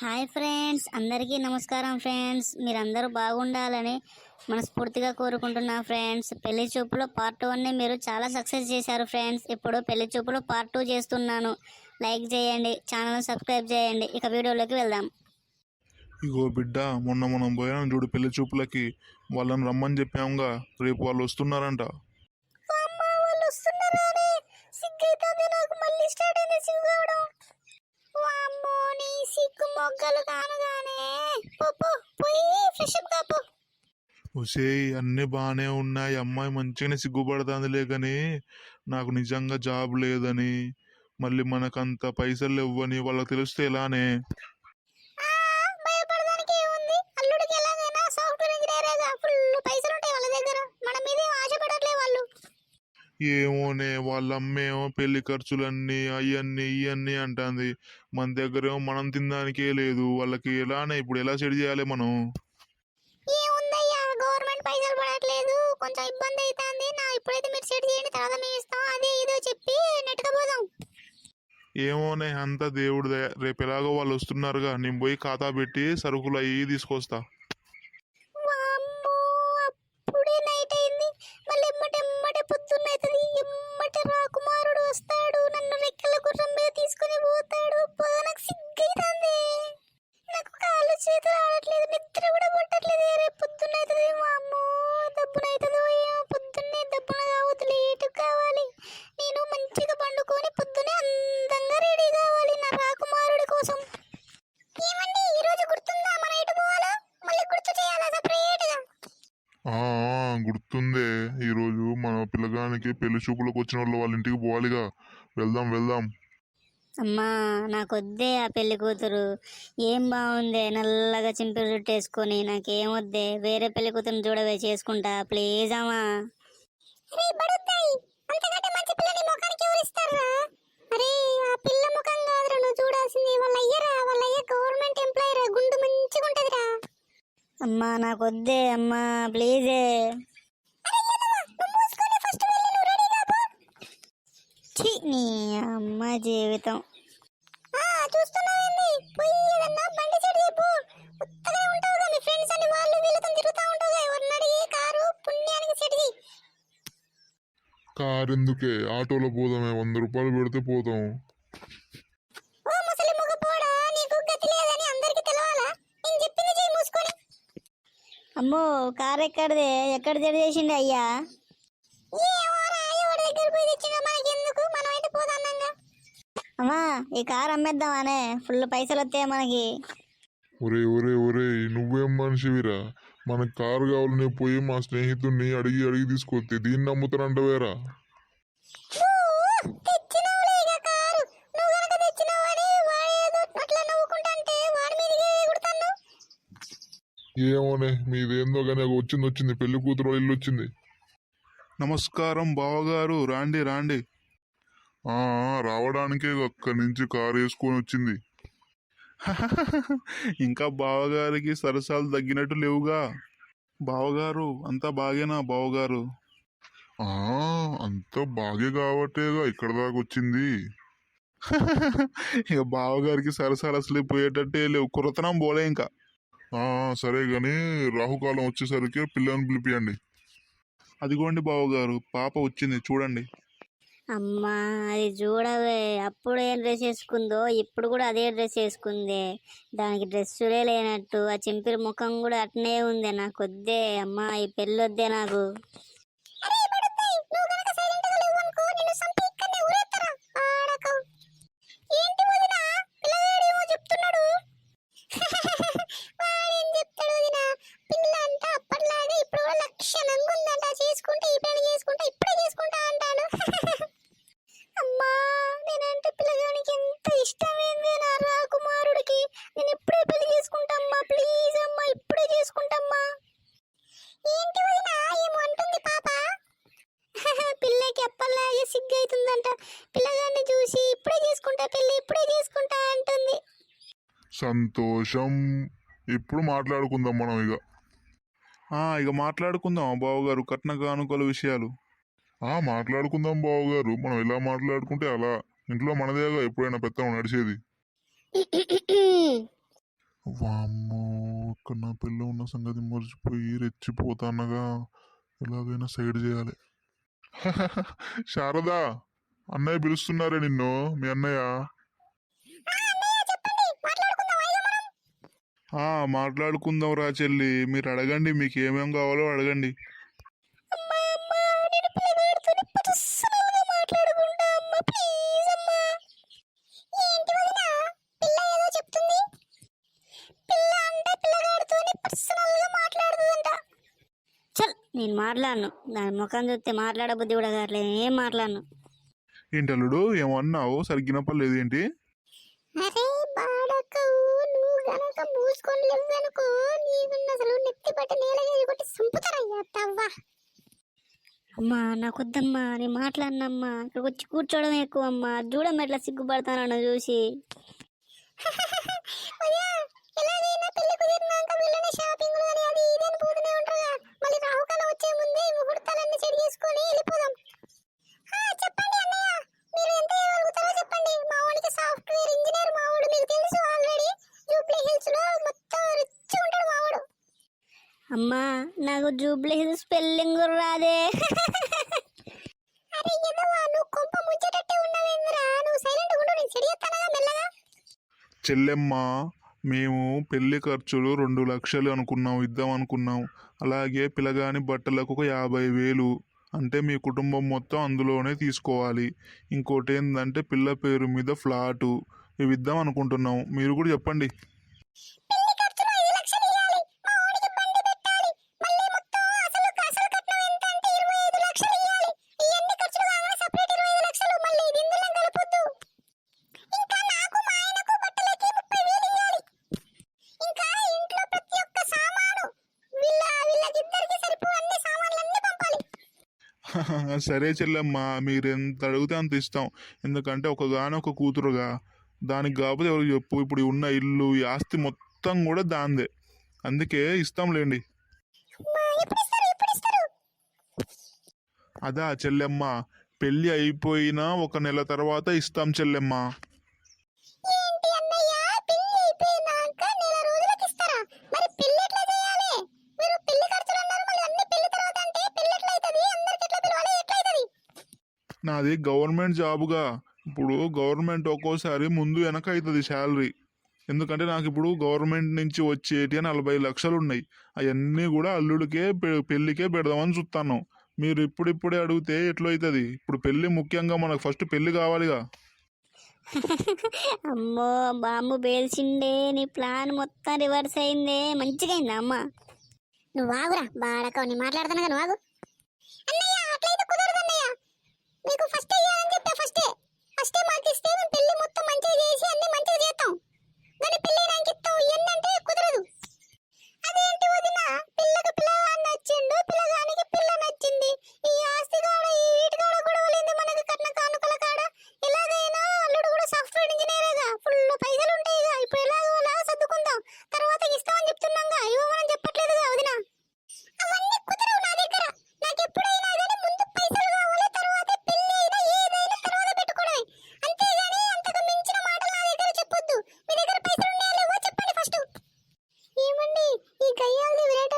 Hi friends అందరికీ నమస్కారం friends. మీరందరూ బాగుండాలని మనస్ఫూర్తిగా కోరుకుంటున్నా ఫ్రెండ్స్. పెళ్ళి చూపులో పార్ట్ వన్ని మీరు చాలా సక్సెస్ చేశారు ఫ్రెండ్స్. ఇప్పుడు పెళ్ళి చూపులో పార్ట్ టూ చేస్తున్నాను. లైక్ చేయండి ఛానల్ సబ్స్క్రైబ్ చేయండి. ఇక వీడియోలోకి వెళ్దాం. ఇగో బిడ్డ మొన్న మనం పోయాం చూడు పెళ్ళి చూపులకి. వాళ్ళని రమ్మని చెప్పాముగా రేపు వాళ్ళు వస్తున్నారంట. వాళ్ళు వస్తున్నారని సిగ్గైతుంది నాకు మళ్ళీ స్టార్ట్ అయింది సిగ్గు కావడం. వామ్మో నీ సిగ్గు మొగ్గలు కానుగానే. పోయి ఫ్రెష్ అప్ కాపు ఒసేయ్ అన్ని బాగానే ఉన్నాయి. అమ్మాయి మంచిగానే సిగ్గుపడుతుందిలే కానీ నాకు నిజంగా జాబ్ లేదని. మళ్ళీ మనకంత పైసలు ఇవ్వని వాళ్ళకి తెలిస్తే ఎలానే? ఏమోనే వాళ్ళ అమ్మేమో పెళ్ళి ఖర్చులన్నీ అయ్యన్ని ఇవన్నీ అంటుంది. మన దగ్గరేమో మనం తినడానికే లేదు. వాళ్ళకి ఎలానే ఇప్పుడు ఎలా సెట్ చేయాలి మనం? ఏముందయ్యా? గవర్నమెంట్ పైసలు పడట్లేదు. కొంచెం ఇబ్బంది అవుతుంది నా ఇప్పుడైతే మీరు సెట్ చేయండి తర్వాత మేము ఇస్తాం. అదే ఇదో చెప్పి నెట్టుకపోదాం ఏమోనే అంత దేవుడు రేపు ఎలాగో వాళ్ళు వస్తున్నారుగా. నేను పోయి ఖాతా పెట్టి సరుకులు అయ్యి తీసుకొస్తా. పిల్లగానికి పెళ్ళి చూపులకు వచ్చిన వాళ్ళు వాళ్ళ ఇంటికి పోవాలిగా. వెళ్దాం వెళ్దాం. అమ్మా నాకొద్దే ఆ పెళ్ళి కూతురు. ఏం బాగుందే నల్లగా చింపిరి జుట్టు వేసుకొని నాకేం వద్దే? వేరే పెళ్ళి కూతురుని చూడవే చేసుకుంటా. ప్లీజ్ అమ్మా. అరే బడుద్దాయి అంతకంటే మంచి పిల్లని ముఖానికి ఎవరు ఇస్తారా అరే ఆ పిల్ల ముఖం కాదురా నువ్వు చూడాల్సింది వాళ్ళ అయ్యరా వాళ్ళ అయ్య గవర్నమెంట్ ఎంప్లాయీ రా గుండు మంచిగా ఉంటదిరా అమ్మా నాకొద్దే అమ్మా ప్లీజే ఛీ, నీ అమ్మ జీవితం. చూస్తున్నావేంది? పోయి ఏదన్నా బండి చెడు చెప్పు. ఉత్తగా ఉంటావుగా మీ ఫ్రెండ్స్ అని వాళ్ళు వీళ్ళతో తిరుగుతా ఉంటావుగా ఎవరిని అడిగి కారు పుణ్యానికి ఎందుకే ఆటోలో పోదామే వంద రూపాయలు పెడితే పోతాం. ఓ ముసలి ముగ పోడా నీకు గతి లేదని అందరికి తెలవాలా? నేను చెప్పింది చెయ్యి మూసుకొని. అమ్మో కారు ఎక్కడిదే? ఎక్కడ జడి చేసిండి అయ్యా? అమ్మా ఈ కారు అమ్మేద్దామానే. ఫుల్ పైసలు వస్తాయి మనకి? ఒరే ఒరే ఒరే నువ్వేం మనిషివిరా? మనకు కారు కావాలని పోయి మా స్నేహితుడిని అడిగి అడిగి తీసుకొస్తే దీన్ని మీదకే ఎగురుతాను. ఏమోనే మీదేందో కానీ అది వచ్చింది వచ్చింది. పెళ్ళి కూతురు వాళ్ళ ఇల్లు వచ్చింది. నమస్కారం బావగారు. రాండి రాండి. రావడానికే అక్కడి నుంచి కారు వేసుకొని వచ్చింది. ఇంకా బావగారికి సరసాలు తగ్గినట్టు లేవుగా. బావగారు అంతా బాగేనా బావగారు? అంత బాగే కాబట్టేగా ఇక్కడ దాకా వచ్చింది. ఇక బావగారికి సరసాలు అసలు పోయేటట్టే లేవు. కురతనం పోలే ఇంకా. సరే గాని రాహుకాలం వచ్చేసరికి పిల్లల్ని పిలిపియండి. అదిగోండి బావగారు పాప వచ్చింది చూడండి. అమ్మా అది చూడవే. అప్పుడు ఏం డ్రెస్ వేసుకుందో ఇప్పుడు కూడా అదే డ్రెస్ వేసుకుందే. దానికి డ్రెస్సులే లేనట్టు ఆ చింపిరి ముఖం కూడా అట్నే ఉంది. నాకు వద్దే. అమ్మా ఈ పెళ్ళొద్దే నాకు. ఏంటి వదినా? ఏమో అంటుంది పాప? పిల్లకి అప్పలాగే సిగ్గు అవుతుందంట పిల్లగాన్ని చూసి ఇప్పుడే చేసుకుంటా పెళ్ళి ఇప్పుడే చేసుకుంటా అంటుంది. సంతోషం. ఇప్పుడు మాట్లాడుకుందాం మనం ఇక ఆ ఇక మాట్లాడుకుందాం బావగారు కట్న కానుకల విషయాలు. ఆ మాట్లాడుకుందాం బావగారు. మనం ఎలా మాట్లాడుకుంటే అలా. ఇంట్లో మనదేగా ఎప్పుడైనా పెత్తనం నడిచేది. వామ్మో. అక్కడ నా పిల్ల ఉన్న సంగతి మర్చిపోయి రెచ్చిపోతానగా ఎలాగైనా సైడ్ చేయాలి. శారదా అన్నయ్య పిలుస్తున్నారే నిన్ను మీ అన్నయ్య? మాట్లాడుకుందాం రా చెల్లి. మీరు అడగండి మీకు ఏమేం కావాలో అడగండి. నేను మాట్లాడను. దాని ముఖం చూస్తే మాట్లాడబుద్ధి కూడా కావట్లేదు. ఏం మాట్లాడను? ఏంటి అల్లుడు? ఏమన్నావు సరిగ్గిన పర్లేదు ఏంటి? అరే బాడకవు నువ్వు గనక మూసుకొని లేవనుకో అసలు నెత్తి పట్టి నేల కొట్టి సంపుతారయ్యా తవ్వా. అమ్మా నాకొద్దమ్మా నేను మాట్లాడినమ్మా. ఇక్కడికి వచ్చి కూర్చోవడం ఎక్కువ అమ్మా చూడమ్మ ఎట్లా సిగ్గుపడతానన్న చూసి. అమ్మా నాకు జూబ్లీ హిల్స్ స్పెల్లింగ్ రాదే. అరే ఎదవా నువ్వు కొంప ముచ్చేటట్టే ఉన్నావేంద్రా? నువ్వు సైలెంట్ ఉండు నేను సెడి చేస్తానగా మెల్లగా. చెల్లెమ్మ మేము పెళ్ళి ఖర్చులు రెండు లక్షలు అనుకున్నాం ఇద్దాం అనుకున్నాం. అలాగే పిల్లగాని బట్టలకు ఒక యాభై వేలు. అంటే మీ కుటుంబం మొత్తం అందులోనే తీసుకోవాలి. ఇంకోటి ఏంటంటే పిల్ల పేరు మీద ఫ్లాటు. ఇవి ఇద్దాం అనుకుంటున్నాం. మీరు కూడా చెప్పండి. సరే చెల్లెమ్మ మీరు ఎంత అడిగితే అంత ఇస్తాం. ఎందుకంటే ఒకగానొక కూతురుగా దానికి కాకపోతే ఎవరికి చెప్పు. ఇప్పుడు ఉన్న ఇల్లు ఈ ఆస్తి మొత్తం కూడా దాందే. అందుకే ఇస్తాంలేండి. అదా చెల్లెమ్మ పెళ్ళి అయిపోయినా ఒక నెల తర్వాత ఇస్తాం చెల్లెమ్మ. నాది గవర్నమెంట్ జాబ్గా. ఇప్పుడు గవర్నమెంట్ ఒక్కోసారి ముందు వెనక అవుతుంది శాలరీ. ఎందుకంటే నాకు ఇప్పుడు గవర్నమెంట్ నుంచి వచ్చేటి నలభై లక్షలు ఉన్నాయి. అవన్నీ కూడా అల్లుడికే పె- పెళ్ళికే పెడదామని చూస్తాను మీరు ఇప్పుడిప్పుడే అడిగితే ఎట్లయితుంది అవుతుంది ఇప్పుడు పెళ్ళి ముఖ్యంగా మనకు ఫస్ట్ పెళ్ళి కావాలిగా. అమ్మో బాంబు పేల్చిండే నీ ప్లాన్ మొత్తం రివర్స్ అయిందే. మంచిగా అయిందా అమ్మ? నువ్వు ఆగురా బాడకవు నీ మాట్లాడుతున్నా నువ్వు ఆగు. అన్నయ్య అట్లయితే కుదరదు అన్నయ్య మీకు ఫస్ట్ ఇయ్యాలని చెప్పా ఫస్టే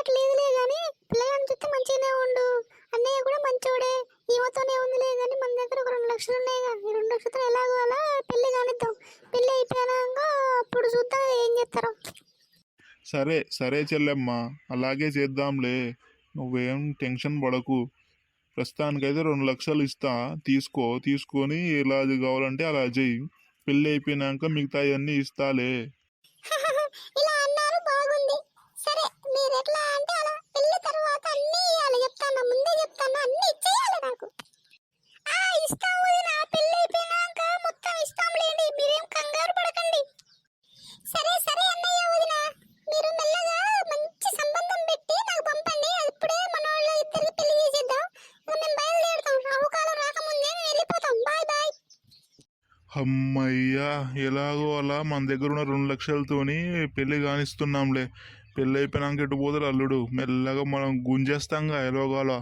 గయ్యాలది వినేటట్లేదులే గాని పిల్లగాని చూస్తే మంచిగానే ఉండు. అన్నయ్య కూడా మంచోడే. ఈమెతోనే ఉందిలే కానీ మన దగ్గర ఒక రెండు లక్షలు ఉన్నాయిగా ఈ రెండు లక్షలతో ఎలాగో అలా పెళ్ళి కానిద్దాం. పెళ్ళి అయిపోయాక అప్పుడు చూద్దాం ఏం చేస్తారో. సరే సరే చెల్లెమ్మ. అలాగే చేద్దాంలే. నువ్వేం టెన్షన్ పడకు. ప్రస్తుతానికైతే రెండు లక్షలు ఇస్తా. తీసుకో తీసుకొని ఎలా కావాలంటే అలా చేయి పెళ్ళి అయిపోయినాక మిగతా అన్నీ ఇస్తాలే. అమ్మయ్యా ఎలాగో అలా మన దగ్గర ఉన్న రెండు లక్షలతోని పెళ్ళి కానిస్తున్నాంలే. పెళ్ళి అయిపోయినాక ఎటు పోతారు అల్లుడు? మెల్లగా మనం గుంజేస్తాంగా ఎలాగోలా